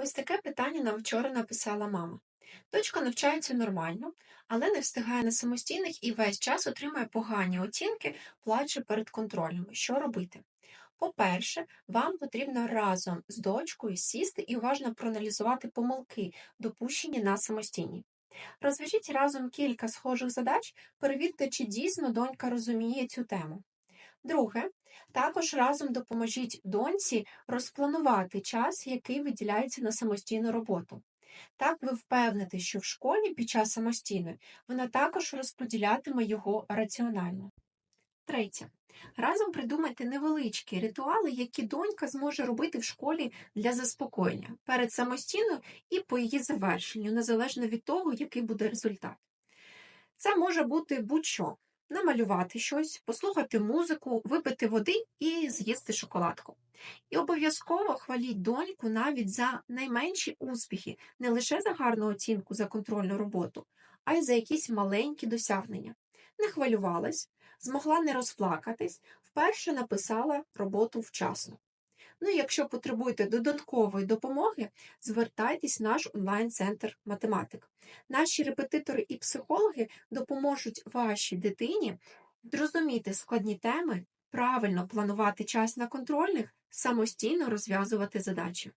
Ось таке питання нам вчора написала мама. Дочка навчається нормально, але не встигає на самостійних і весь час отримує погані оцінки, плаче перед контрольними. Що робити? По-перше, вам потрібно разом з дочкою сісти і уважно проаналізувати помилки, допущені на самостійній. Розв'яжіть разом кілька схожих задач, перевірте, чи дійсно донька розуміє цю тему. Друге, також разом допоможіть доньці розпланувати час, який виділяється на самостійну роботу. Так ви впевните, що в школі під час самостійної вона також розподілятиме його раціонально. Третє. Разом придумайте невеличкі ритуали, які донька зможе робити в школі для заспокоєння перед самостійною і по її завершенню, незалежно від того, який буде результат. Це може бути будь-що: намалювати щось, послухати музику, випити води і з'їсти шоколадку. І обов'язково хваліть доньку навіть за найменші успіхи, не лише за гарну оцінку за контрольну роботу, а й за якісь маленькі досягнення. Не хвилювалась, змогла не розплакатись, вперше написала роботу вчасно. Ну і якщо потребуєте додаткової допомоги, звертайтесь в наш онлайн-центр математик. Наші репетитори і психологи допоможуть вашій дитині зрозуміти складні теми, правильно планувати час на контрольних, самостійно розв'язувати задачі.